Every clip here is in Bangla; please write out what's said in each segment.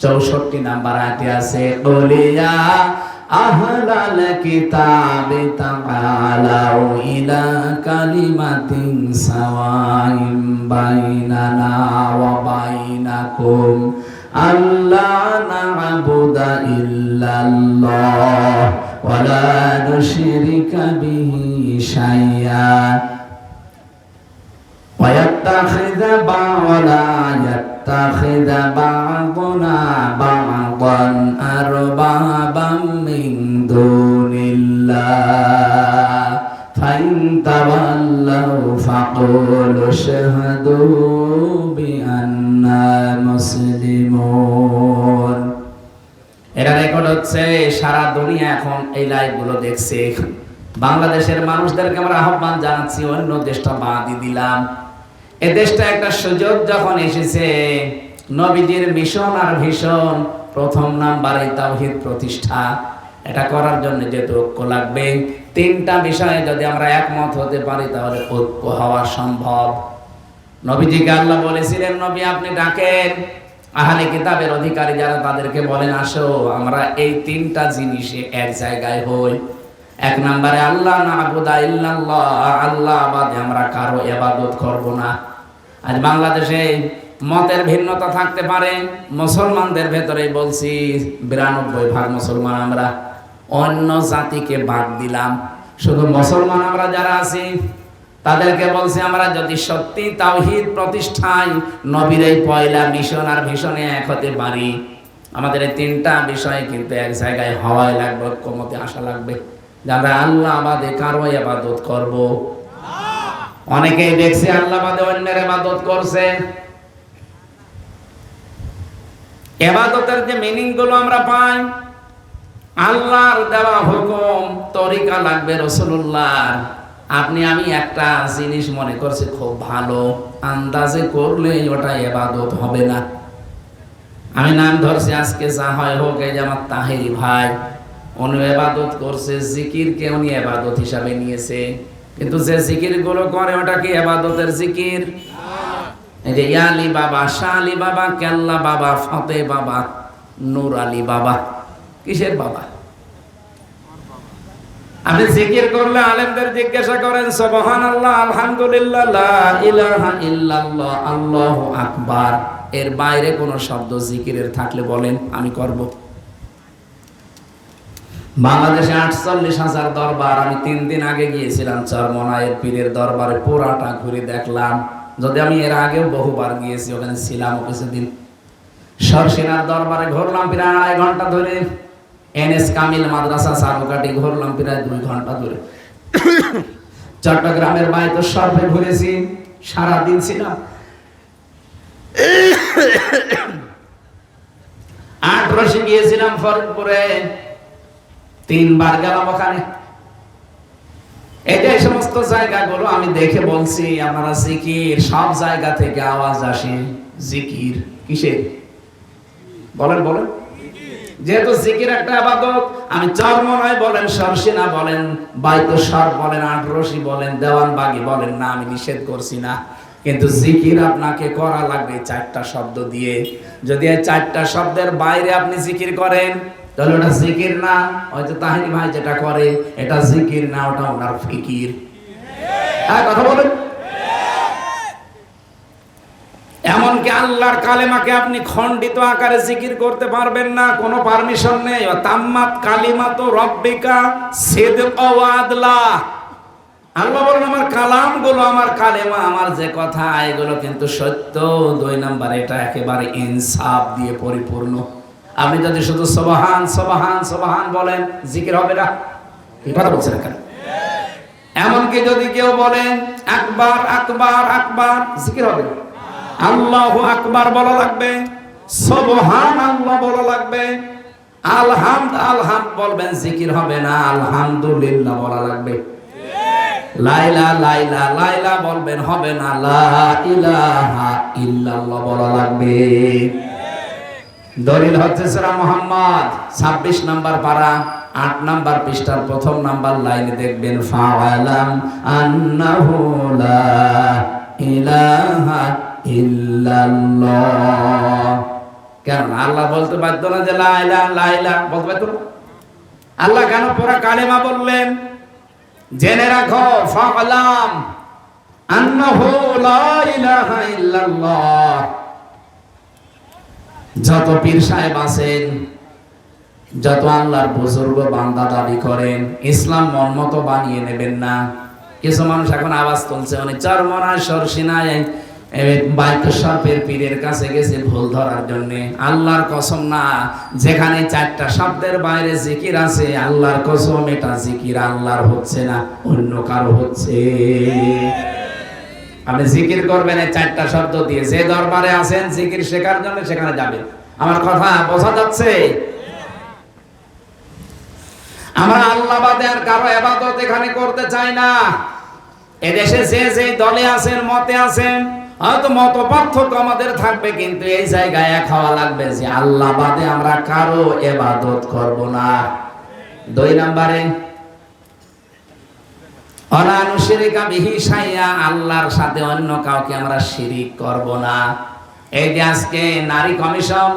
চৌষট্টি নাম্বার আয়াতে আছে কলিয়া আহলাল ইলা কালিমাতিন সাওয়াইন বাইনানা ওয়া বাইনাকুম না'বুদা ইল্লাল্লাহ নুশরিকা বিহি শাইয়া ওয়া يتخذ بعضنا بعضا أربابا من دون الله فإن تولوا فقولوا اشهدوا بأننا مسلمون এটা রেকর্ড হচ্ছে সারা দুনিয়া এখন এই লাইভগুলো দেখছে বাংলাদেশের মানুষদেরকে আমরা আহ্বান জানাচ্ছি অন্য দেশটা বাদই দিলাম এ দেশটা একটা সুযোগ যখন এসেছে, নবীজির মিশন আর ভীষণ প্রথম নাম্বারে তাওহিদ প্রতিষ্ঠা। এটা করার জন্য যেহেতু ঐক্য লাগবে, তিনটা বিষয়ে যদি আমরা একমত হতে পারি, তাহলে ঐক্য হওয়া সম্ভব। নবীজিকে আল্লাহ বলেছিলেন, নবী, আপনি ডাকেন। আহলে কিতাবের অধিকারী যারা তাদেরকে বলেন, আসো, আমরা এই তিনটা জিনিসে এক জায়গায় হই। এক নম্বরে, আল্লাহ না আবুদা ইল্লাল্লাহ, আল্লাহ বাদে আমরা কারও ইবাদত করব না। আজ বাংলাদেশে মতের ভিন্নতা থাকতে পারে, মুসলমানদের ভেতরে বলছি বিরানব্বই ভাগ মুসলমান আমরা অন্য জাতিকে বাদ দিলাম। শুধু মুসলমান আমরা যারা আছি, তাদেরকে বলছি আমরা যদি সত্যি তাওহিদ প্রতিষ্ঠায় নবীর এই পয়লা মিশন আর ভীষণে এক হতে পারি, আমাদের এই তিনটা বিষয় কিন্তু এক জায়গায় হওয়াই লাগবে, ঐক্যমতে আসা লাগবে। যারা আল্লাহ বাদে কারও আবাদত করব অনেকেই দেখছে আল্লাহ বাদে অন্যের আবাদত করছে। এবাদতের যে মিনিংগুলো আমরা পাই, আল্লাহর দেওয়া হুকুম, তরিকা লাগবে রসুল্লাহর আপনি, আমি একটা জিনিস মনে করছি, খুব ভালো। আন্দাজে করলে ওটা এবাদত হবে না। আমি নাম ধরছি, আজকে যা হয় হোক, এই যে আমার তাহেরি ভাই, উনি এবাদত করছে, জিকিরকে উনি এবাদত হিসাবে নিয়েছে। কিন্তু যে জিকিরগুলো করে ওটা কি এবাদতের জিকির? বাবা, শাহ বাবা, কেল্লা বাবা ফতে বাবা, নূর আলী বাবা, কিসের বাবা? আপনি জিকির করলে আলেমদের জিজ্ঞাসা করেন সুবহান আল্লাহ আলহামদুলিল্লাহ ইলাহা আকবার। এর বাইরে কোন শব্দ জিকিরের থাকলে বলেন, আমি করব। বাংলাদেশে আটচল্লিশ হাজার দরবার। আমি তিন দিন আগে গিয়েছিলাম চরমনায়ের পীরের দরবারে, পুরাটা ঘুরে দেখলাম। যদি আমি এর আগেও বহুবার গিয়েছি, ওখানে ছিলাম কিছুদিন। সরসিনার দরবারে ঘুরলাম প্রায় আড়াই ঘণ্টা ধরে। এনএস কামিল মাদ্রাসা সারুকাটি ঘুরলাম প্রায় দুই ঘণ্টা ধরে। চট্টগ্রামের বাইতো সর্বে ঘুরেছি, সারাদিন ছিলাম। আট রসে গিয়েছিলাম ফরিদপুরে। তিনবার গেলাম ওখানে। এই যে সমস্ত জায়গাগুলো আমি দেখে বলছি আপনারা জিকির, সব জায়গা থেকে আওয়াজ আসে জিকির। কিসের? বলেন বলেন। যেহেতু জিকির একটা আবাদত, আমি চরমনয় বলেন সরসিনা বলেন বাইতস্বর বলেন আটরসি বলেন দেওয়ানবাগি বলেন, না, আমি নিষেধ করছি না। কিন্তু জিকির আপনাকে করা লাগবে চারটা শব্দ দিয়ে। যদি চারটা শব্দের বাইরে আপনি জিকির করেন তাহলে ওটা জিকির না? হয়তো তাহিনী ভাই যেটা করে, এটা জিকির না, ওটা ওনার ফিকির। হ্যাঁ কথা বলেন। এমনকি আল্লাহর কালেমাকে আপনি খণ্ডিত আকারে জিকির করতে পারবেন না, কোনো পারমিশন নেই। তাম্মাত কালিমাত রব্বিকা সিদক ওয়া আদলা আল্লাহ বলেন, আমার কালামগুলো আমার কালেমা, আমার যে কথা, এগুলো কিন্তু সত্য। দুই নাম্বার, এটা একেবারে ইনসাফ দিয়ে পরিপূর্ণ। আপনি যদি শুধু সবাহান সবাহান সবাহান বলেন, জিকির হবে না। কথা বলছেন এখানে এমনকি যদি কেউ বলেন আকবার আকবার আকবার জিকির হবে না। আল্লাহ আকবার বলা লাগবে, সবহান আল্লাহ বলা লাগবে। আলহামদ আলহাম বলবেন, জিকির হবে না, আলহামদুলিল্লাহ বলা লাগবে। লাইলা লাইলা লাইলা বলবেন, হবে না, লা ইলাহা ইল্লাল্লাহ বলা লাগবে। দলিল হচ্ছে সূরা মুহাম্মদ 26 নাম্বার পারা, আট নাম্বার পৃষ্ঠার প্রথম নাম্বার লাইনে দেখবেন, ফাওয়ালাম আন্নাহু লা ইলাহা ইল্লাল্লাহ। কেন আল্লাহ বলতে বাধ্য না যে লাইলা লাইলা বলতে বাধ্য না। আল্লাহ কেন পুরা কালেমা বললেন? জেনে রাখো ফালাম আন্নাহু লা ইলাহা ইল্লাল্লাহ। যত পীর সাহেব আছেন, যত আল্লাহর বুজুর্গ বান্দা দাবি করেন, ইসলাম মন মতো বানিয়ে নেবেন না। কিছু মানুষ এখন আওয়াজ তুলছে মানে চরমনায়, সরসিনায় বাইকেশ্বরের পীরের কাছে গেছে ভুল ধরার জন্য। আল্লাহর কসম না, যেখানে চারটা শব্দের বাইরে জিকির আছে, আল্লাহর কসম এটা জিকির, আল্লাহর হচ্ছে না, অন্য কারও হচ্ছে। আপনি জিকির করবেন, এই চারটা শব্দ দিয়ে। যে দরবারে আছেন, জিকির শেখার জন্য সেখানে যাবেন আমার কথা বোঝা যাচ্ছে? আমরা আল্লাহ বাদে আর কারও এবাদত এখানে করতে চাই না। এদেশে যে যে দলে আছেন, মতে আছেন, হয়তো মত পার্থক্য আমাদের থাকবে, কিন্তু এই জায়গায় এক হওয়া লাগবে যে আল্লাহ বাদে আমরা কারও এবাদত করব না। দুই নম্বরে আল্লাহর সাথে অন্য কাউকে আমরা শিরিক করব না। এই যে আজকে নারী কমিশন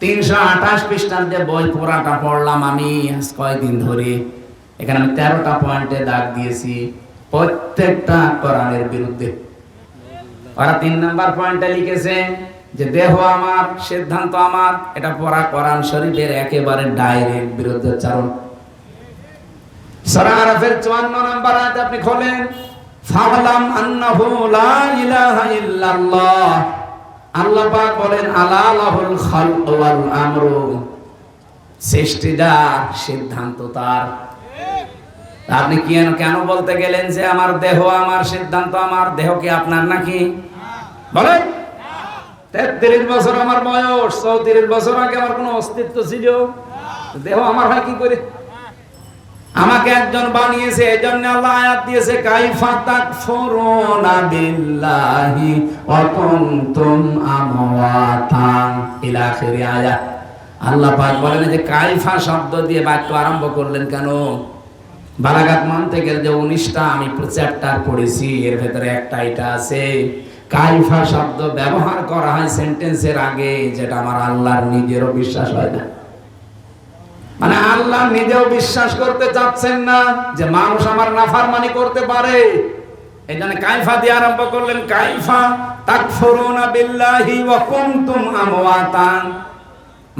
তিনশো আঠাশ পৃষ্ঠান্তে বই পুরাটা পড়লাম আমি কয়েকদিন ধরে, এখানে আমি তেরোটা পয়েন্টে দাগ দিয়েছি প্রত্যেকটা কোরআনের বিরুদ্ধে। ওরা তিন নাম্বার পয়েন্টে লিখেছে যে, দেহ আমার, সিদ্ধান্ত আমার, এটা পড়া কোরআন শরীফের একেবারে ডাইরেক্ট বিরুদ্ধে বিরুদ্ধচারণ। সূরা 54 নাম্বার আয়াত আপনি খোলেন আন্নাহু লা ইলাহা ইল্লাল্লাহ। আল্লাহ পাক বলেন, আলা লাহুল খালক ওয়াল সিদ্ধান্ত তার। আপনি কেন কেন বলতে গেলেন যে আমার দেহ, আমার সিদ্ধান্ত, আমার দেহ কি আপনার নাকি? বলেন। তেত্রিশ বছর আমার বয়স, চৌত্রিশ বছর আগে আমার কোনো অস্তিত্ব ছিল। দেহ আমার হয় কি করে? আমাকে একজন বানিয়েছে এই জন্য আল্লাহ আয়াত দিয়েছে, কাইফা তাকফুরুনা বিল্লাহি ওয়া কুনতুম আমওয়াতান ইলা আখিরি আয়াত। আল্লাহ পাক বলেন যে কাইফা শব্দ দিয়ে বাক্য আরম্ভ করলেন কেন? বালাঘাত বালাগাত মান্তেকের যে উনিশটা আমি চ্যাপ্টার পড়েছি, এর ভেতরে একটা এটা আছে। কাইফা শব্দ ব্যবহার করা হয় সেন্টেন্সের আগে, যেটা আমার আল্লাহর নিজেরও বিশ্বাস হয় না। মানে আল্লাহ নিজেও বিশ্বাস করতে চাচ্ছেন না যে মানুষ আমার নাফারমানি করতে পারে। কাইফা দিয়ে আরম্ভ করলেন, কাইফা তাকফুরুনা বিল্লাহি ওয়া কুনতুম আমওয়াতান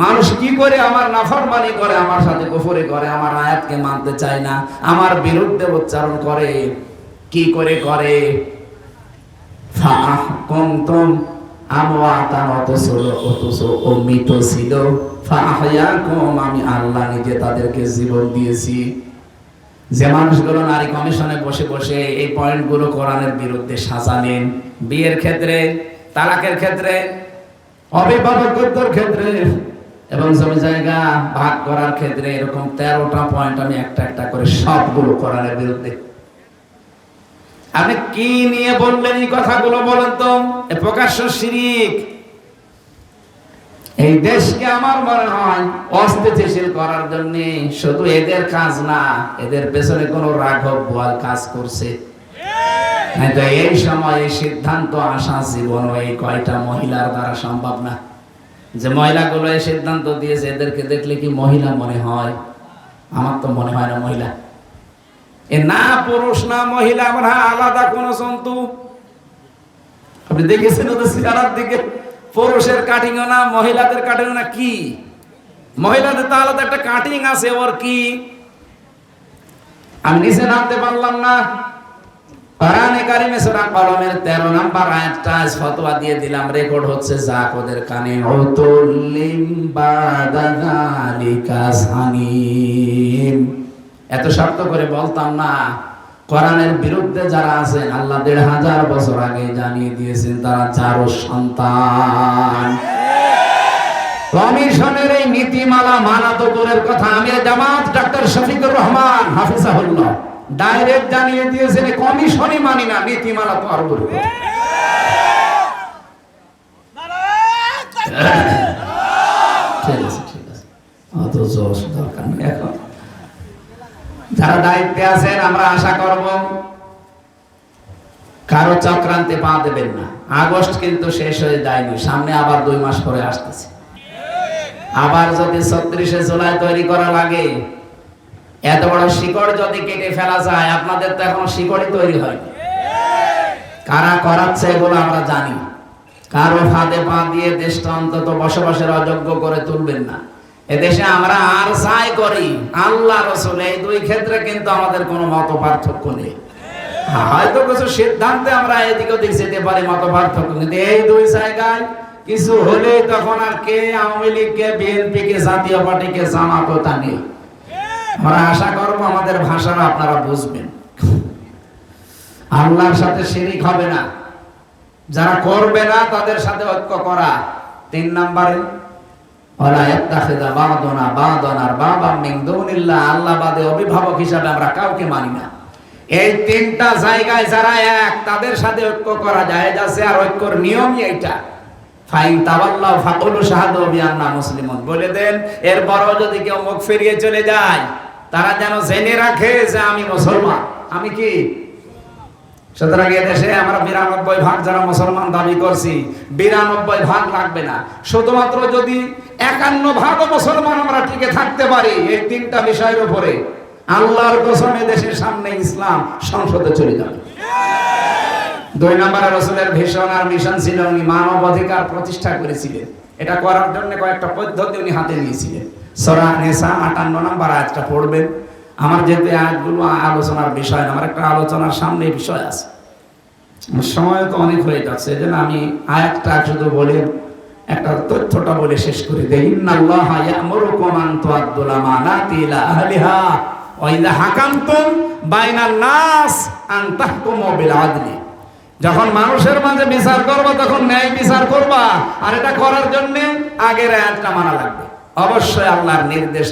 মানুষ কি করে আমার নাফরমানি করে, আমার সাথে কুফরি করে, আমার আয়াতকে মানতে চায় না, আমার বিরুদ্ধে উচ্চারণ করে। কি করে করে? আমওয়াতান মৃত ছিল। আমি আল্লাহ নিজে তাদেরকে জীবন দিয়েছি। যে মানুষগুলো নারী কমিশনে বসে বসে এই পয়েন্টগুলো কোরআনের বিরুদ্ধে সাজালেন বিয়ের ক্ষেত্রে, তালাকের ক্ষেত্রে, অভিভাবকত্বর ক্ষেত্রে এবং জমি জায়গা ভাগ করার ক্ষেত্রে এরকম তেরোটা পয়েন্ট আমি একটা একটা করে সবগুলো কোরআনের বিরুদ্ধে। আপনি কি নিয়ে বললেন এই কথাগুলো বলেন তো? প্রকাশ্য শিরিক। এই দেশকে আমার মনে হয় অস্থিতিশীল করার জন্য শুধু এদের কাজ না, এদের পেছনে কোন রাঘব বোয়াল কাজ করছে। এই সময় এই সিদ্ধান্ত আসা জীবন এই কয়টা মহিলার দ্বারা সম্ভব না। যে মহিলাগুলো এই সিদ্ধান্ত দিয়েছে, এদেরকে দেখলে কি মহিলা মনে হয়? আমার তো মনে হয় না মহিলা। এ না পুরুষ, না মহিলা, আমার আলাদা কোন জন্তু। আপনি দেখেছেন ওদের দিকে? পুরুষের কাটিং না, মহিলাদের কাটিং না, কি? মহিলাদের তো একটা কাটিং আছে, ওর কি? আমি নিচে নামতে পারলাম না। কারিমে কলমের 13 নাম্বার আয়াতটা আজ ফতোয়া দিয়ে দিলাম। রেকর্ড হচ্ছে ওদের কানে বাদালিকা সানিম। এত শক্ত করে বলতাম না। কোরআনের বিরুদ্ধে যারা আছেন, আল্লাহ দেড় হাজার বছর আগে জানিয়ে দিয়েছেন, তারা চারো সন্তান। কমিশনের এই নীতিমালা মানা তো দূরের কথা আমি জামাত ডাক্তার শফিকুর রহমান, হাফিজাহুল্লাহ, ডাইরেক্ট জানিয়ে দিয়েছেন কমিশনই মানি না, নীতিমালা তো আরও দূরের ঠিক আছে ঠিক আছে। অত দরকার নেই এখন। যারা দায়িত্বে আছেন, আমরা আশা করব কারও চক্রান্তে পা দেবেন না। আগস্ট কিন্তু শেষ হয়ে যায়নি, সামনে আবার দুই মাস পরে আসতেছে। আবার যদি ছত্রিশে জুলাই তৈরি করা লাগে, এত বড় শিকড় যদি কেটে ফেলা যায়, আপনাদের তো এখন শিকড়ই তৈরি হয়নি। কারা করাচ্ছে এগুলো আমরা জানি। কারও ফাঁদে পা দিয়ে দেশটা অন্তত বসবাসের অযোগ্য করে তুলবেন না। এদেশে আমরা আর চাই করি? আল্লাহ, রসুল, এই দুই ক্ষেত্রে কিন্তু আমাদের কোনো মত পার্থক্য নেই। হয়তো কিছু সিদ্ধান্তে আমরা এদিক ওদিক যেতে পারি, মত পার্থক্য কিন্তু এই দুই জায়গায় কিছু হলে তখন আর কে আওয়ামী লীগ কে বিএনপি কে জাতীয় পার্টি কে জামাত তা নেই। আমরা আশা করব আমাদের ভাষাটা আপনারা বুঝবেন। আল্লাহর সাথে শিরিক হবে না। যারা করবে না, তাদের সাথে ঐক্য করা। তিন নম্বরে অভিভাবক হিসাবে আমরা কাউকে মানি না। এই তিনটা জায়গায় যারা এক, তাদের সাথে ঐক্য করা যায় যাচ্ছে আর ঐক্যর নিয়মই এইটা। ফাইন বলে দেন এর এরপরও যদি কেউ মুখ ফিরিয়ে চলে যায়, তারা যেন জেনে রাখে যে আমি মুসলমান। আমি কি? সুতরাং দেশে আমরা বিরানব্বই ভাগ যারা মুসলমান দাবি করছি, বিরানব্বই ভাগ লাগবে না। শুধুমাত্র যদি একান্ন ভাগ মুসলমান আমরা টিকে থাকতে পারি, এই তিনটা বিষয়ের উপরে আল্লাহর কসমে দেশের সামনে ইসলাম সংসদে চলে যাবে। দুই নম্বরে রসুলের ভীষণ আর মিশন ছিল উনি মানব অধিকার প্রতিষ্ঠা করেছিলেন। এটা করার জন্য কয়েকটা পদ্ধতি উনি হাতে নিয়েছিলেন। সরা নেশা আটান্ন নম্বর আয়াতটা পড়বেন। আমার যেহেতু আয়াতগুলো আলোচনার বিষয় আমার একটা আলোচনার সামনে বিষয় আছে। সময় তো অনেক হয়ে যাচ্ছে জন্য আমি আয়াতটা শুধু বলে, একটা তথ্যটা বলে শেষ করে দেই। ইন্নাল্লাহ ইয়ামুরুকুম আন তুআদ্দুল আমানাতি আহলিহা হাকামতুম বাইনান নাস আন তাহকুমু বিল আদলি। যখন মানুষের মাঝে বিচার করবা, তখন ন্যায় বিচার করবা, আর এটা করার জন্য আগের আয়াতটা মানা লাগবে। অবশ্যই আল্লাহর নির্দেশ